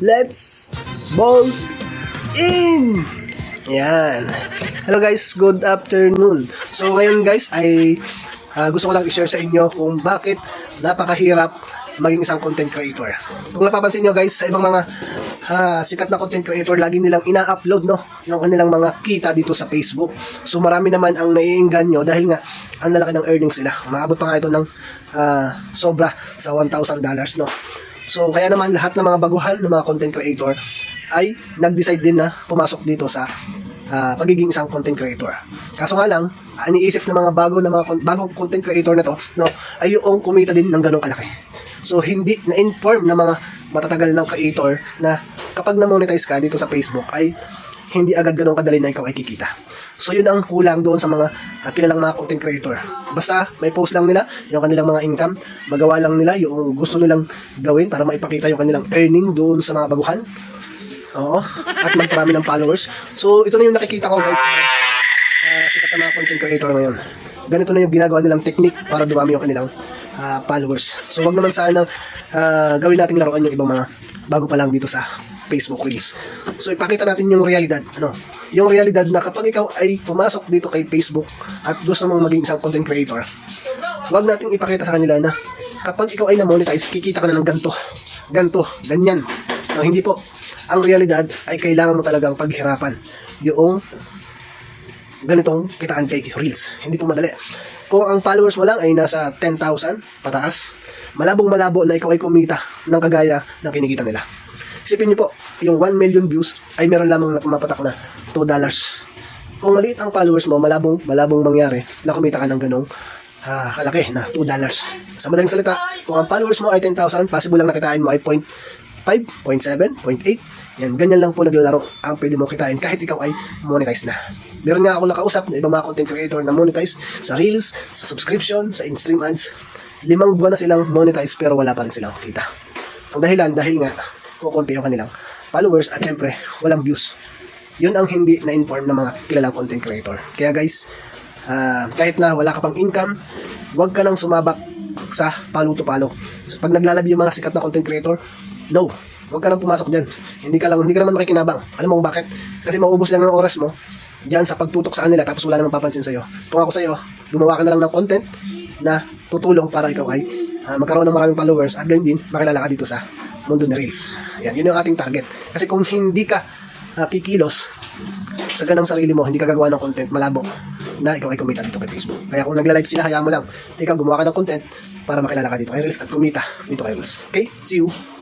let's bolt in! Yan. Hello guys, good afternoon. So ngayon guys ay ah, gusto ko lang i-share sa inyo kung bakit napakahirap maging isang content creator. Kung napapansin nyo guys, sa ibang mga ah, sikat na content creator, lagi nilang ina-upload no, yung kanilang mga kita dito sa Facebook. So marami naman ang naiinganyo dahil nga ang lalaki ng earnings nila. Maabot pa nga ito ng ah, sobra sa $1,000 no. So kaya naman lahat ng mga baguhan ng mga content creator ay nag-decide din na pumasok dito sa ah, pagiging isang content creator. Kaso nga lang, ang iniisip ng mga bago na mga bagong content creator na to, no, ay yung kumita din ng ganong kalaki. So hindi na-inform ng mga matatagal ng creator na kapag na-monetize ka dito sa Facebook ay hindi agad ganun kadali na ikaw ay kikita. So yun ang kulang doon sa mga uh, kilalang mga content creator. Basta may post lang nila yung kanilang mga income, magawa lang nila yung gusto nilang gawin para maipakita yung kanilang earning doon sa mga baguhan. Oo. At magparami ng followers. So ito na yung nakikita ko guys. Uh, sikat na mga content creator ngayon. Ganito na yung ginagawa nilang technique para dumami yung kanilang ah, followers. So wag naman sana ah, gawin nating laruan yung ibang mga bago pa lang dito sa Facebook Reels. So ipakita natin yung realidad. Ano? Yung realidad na kapag ikaw ay pumasok dito kay Facebook at gusto mong maging isang content creator, wag nating ipakita sa kanila na kapag ikaw ay na-monetize, kikita ka na ng ganto, ganto, ganyan. No, hindi po. Ang realidad ay kailangan mo talagang paghirapan yung ganitong kitaan kay Reels. Hindi po madali. Kung ang followers mo lang ay nasa 10,000 pataas, malabong malabo na ikaw ay kumita ng kagaya ng kinikita nila. Isipin niyo po, yung 1 million views ay meron lamang na pumapatak na 2 dollars. Kung maliit ang followers mo, malabong, malabong mangyari na kumita ka ng ganong ah, kalaki na 2 dollars. Sa madaling salita, kung ang followers mo ay 10,000, possible lang nakitain mo ay 0.5, 0.7, 0.8. Yan, ganyan lang po naglalaro ang pwede mong kitain kahit ikaw ay monetize na. Meron nga ako nakausap na ibang mga content creator na monetize sa Reels, sa subscription, sa in-stream ads. Limang buwan na silang monetize pero wala pa rin silang kita. Ang dahilan, dahil nga kukunti yung kanilang followers at syempre walang views. Yun ang hindi na-inform ng mga kilalang content creator. Kaya guys, ah, kahit na wala ka pang income, huwag ka nang sumabak sa palo-to-palo. Pag naglalabi yung mga sikat na content creator, no, huwag ka nang pumasok dyan. Hindi ka lang, hindi ka naman makikinabang. Alam mo bakit? Kasi maubos lang ng oras mo dyan sa pagtutok sa kanila tapos wala namang papansin sa'yo. Kung ako sa'yo, gumawa ka na lang ng content na tutulong para ikaw ay ah, magkaroon ng maraming followers at ganyan din makilala ka dito sa mundo ni Reels. Yan, yun yung ating target. Kasi kung hindi ka ah, kikilos sa ganang sarili mo, hindi ka gagawa ng content, malabo na ikaw ay kumita dito kay Facebook. Kaya kung nagla-live sila, hayaan mo lang. Ikaw gumawa ka ng content para makilala ka dito kay Reels at kumita dito kay Reels. Okay? See you!